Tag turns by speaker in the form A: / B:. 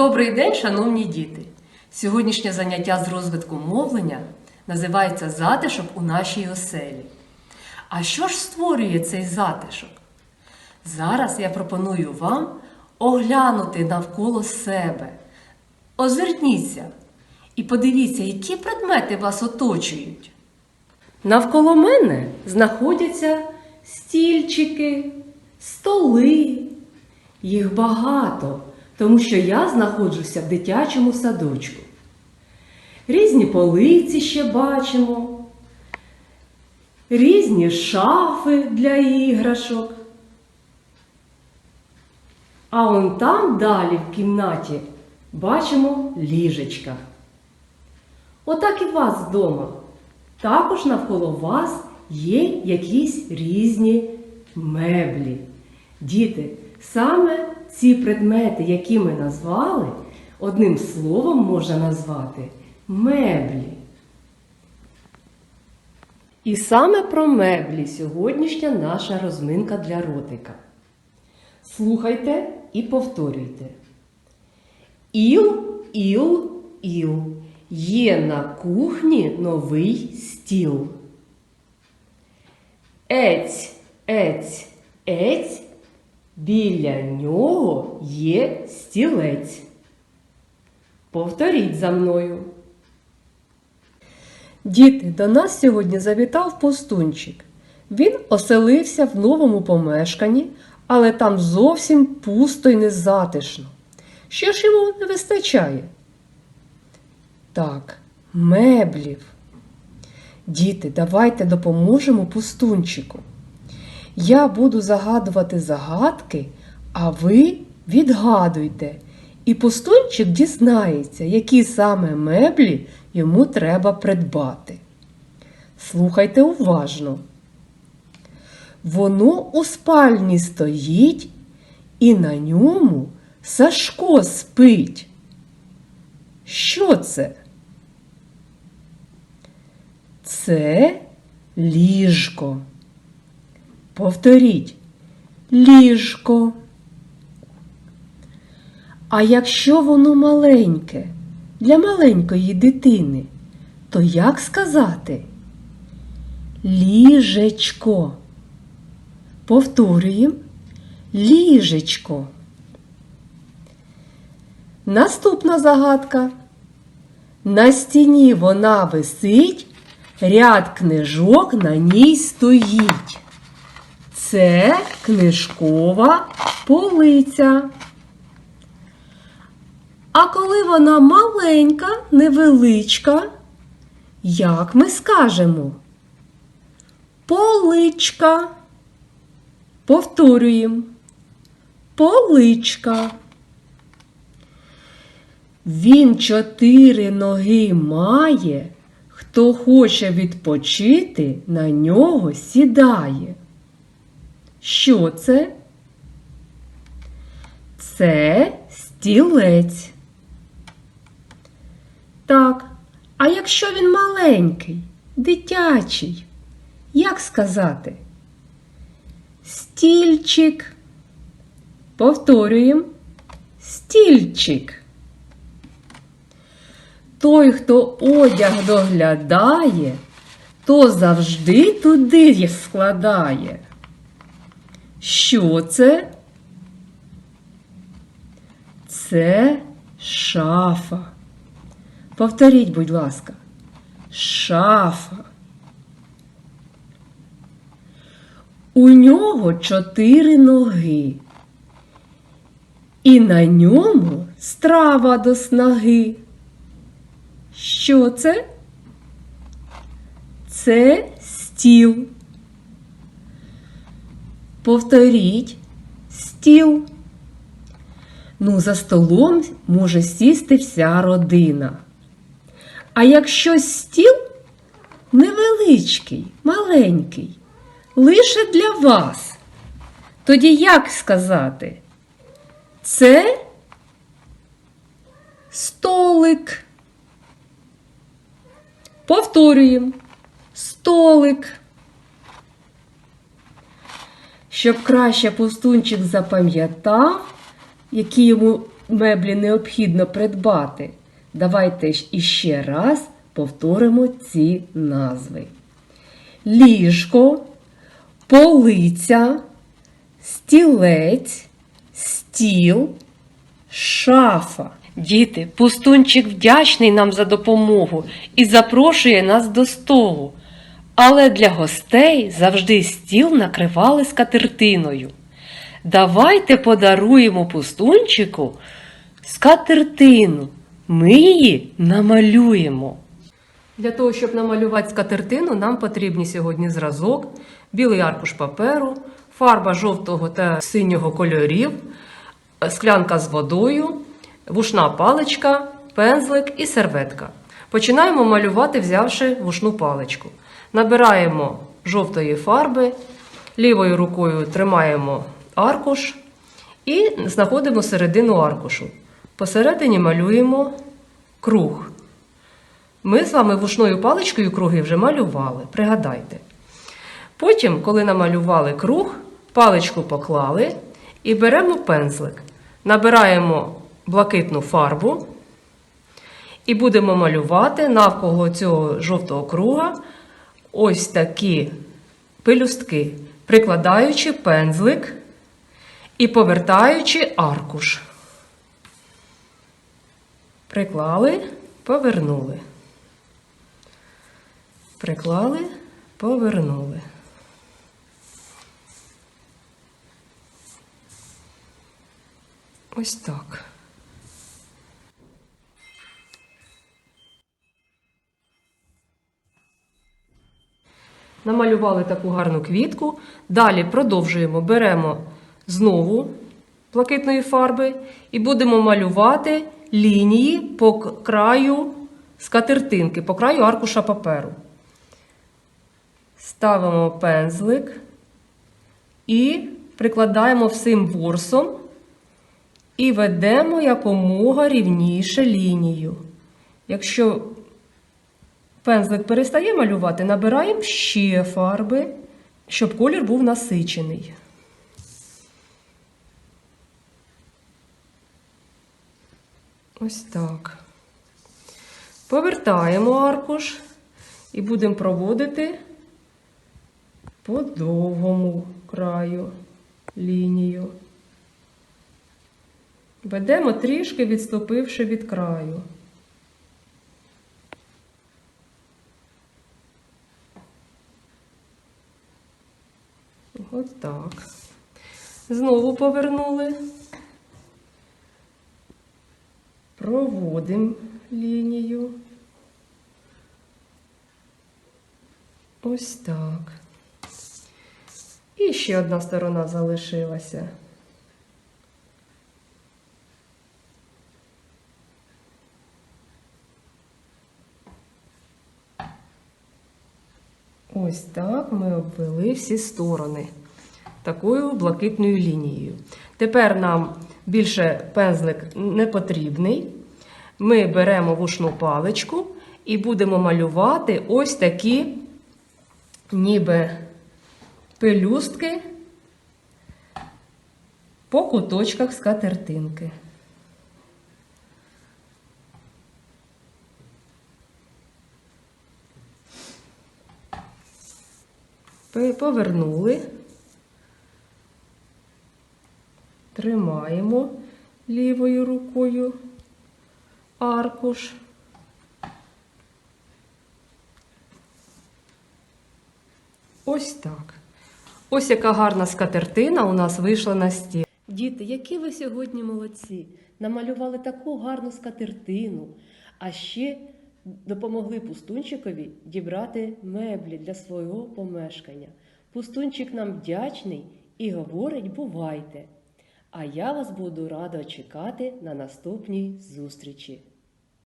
A: Добрий день, шановні діти! Сьогоднішнє заняття з розвитку мовлення називається затишок у нашій оселі. А що ж створює цей затишок? Зараз я пропоную вам оглянути навколо себе. Озирніться і подивіться, які предмети вас оточують. Навколо мене знаходяться стільчики, столи. Їх багато, тому що я знаходжуся в дитячому садочку. Різні полиці ще бачимо, різні шафи для іграшок. А он там далі в кімнаті бачимо ліжечка. Отак і вас вдома. Також навколо вас є якісь різні меблі. Діти, саме ці предмети, які ми назвали, одним словом можна назвати меблі. І саме про меблі сьогоднішня наша розминка для ротика. Слухайте і повторюйте. Іл, іл, іл. Є на кухні новий стіл. Ець, ець, ець. Біля нього є стілець. Повторіть за мною. Діти, до нас сьогодні завітав пустунчик. Він оселився в новому помешканні, але там зовсім пусто й незатишно. Що ж йому не вистачає? Так, меблів. Діти, давайте допоможемо пустунчику. Я буду загадувати загадки, а ви відгадуйте. І пустунчик дізнається, які саме меблі йому треба придбати. Слухайте уважно. Воно у спальні стоїть, і на ньому Сашко спить. Що це? Це ліжко. Повторіть ліжко. А якщо воно маленьке для маленької дитини, то як сказати? Ліжечко. Повторюємо ліжечко. Наступна загадка. На стіні вона висить, ряд книжок на ній стоїть. Це книжкова полиця. А коли вона маленька, невеличка, як ми скажемо? Поличка. Повторюємо. Поличка. Він чотири ноги має, хто хоче відпочити, на нього сідає. Що це? Це стілець. Так, а якщо він маленький, дитячий, як сказати? Стільчик. Повторюємо. Стільчик. Той, хто одяг доглядає, то завжди туди складає. Що це? Це шафа. Повторіть, будь ласка, шафа. У нього чотири ноги. І на ньому страва до снаги. Що це? Це стіл. Повторіть стіл. Ну, за столом може сісти вся родина. А якщо стіл невеличкий, маленький, лише для вас, тоді як сказати? Це столик. Повторюємо столик. Щоб краще пустунчик запам'ятав, які йому меблі необхідно придбати. Давайте іще раз повторимо ці назви: ліжко, полиця, стілець, стіл, шафа. Діти, пустунчик вдячний нам за допомогу і запрошує нас до столу. Але для гостей завжди стіл накривали скатертиною. Давайте подаруємо пустунчику скатертину. Ми її намалюємо. Для того, щоб намалювати скатертину, нам потрібні сьогодні зразок, білий аркуш паперу, фарба жовтого та синього кольорів, склянка з водою, вушна паличка, пензлик і серветка. Починаємо малювати, взявши вушну паличку. Набираємо жовтої фарби, лівою рукою тримаємо аркуш і знаходимо середину аркушу. Посередині малюємо круг. Ми з вами вушною паличкою круги вже малювали, пригадайте. Потім, коли намалювали круг, паличку поклали і беремо пензлик. Набираємо блакитну фарбу і будемо малювати навколо цього жовтого круга ось такі пелюстки, прикладаючи пензлик і повертаючи аркуш. Приклали, повернули. Приклали, повернули. Ось так. Намалювали таку гарну квітку. Далі продовжуємо. Беремо знову блакитної фарби і будемо малювати лінії по краю скатертинки, по краю аркуша паперу. Ставимо пензлик і прикладаємо всім ворсом і ведемо якомога рівніше лінію. Якщо пензлик перестає малювати, набираємо ще фарби, щоб колір був насичений. Ось так. Повертаємо аркуш і будемо проводити по довгому краю лінію. Ведемо трішки відступивши від краю. Ось так. Знову повернули. Проводимо лінію. Ось так. І ще одна сторона залишилася. Ось так ми обвели всі сторони такою блакитною лінією. Тепер нам більше пензлик не потрібний. Ми беремо вушну паличку і будемо малювати ось такі ніби пелюстки по куточках скатертинки. Повернули. Тримаємо лівою рукою аркуш. Ось так. Ось яка гарна скатертина у нас вийшла на стіл. Діти, які ви сьогодні молодці! Намалювали таку гарну скатертину, а ще допомогли пустунчикові дібрати меблі для свого помешкання. Пустунчик нам вдячний і говорить бувайте. А я вас буду рада чекати на наступній зустрічі.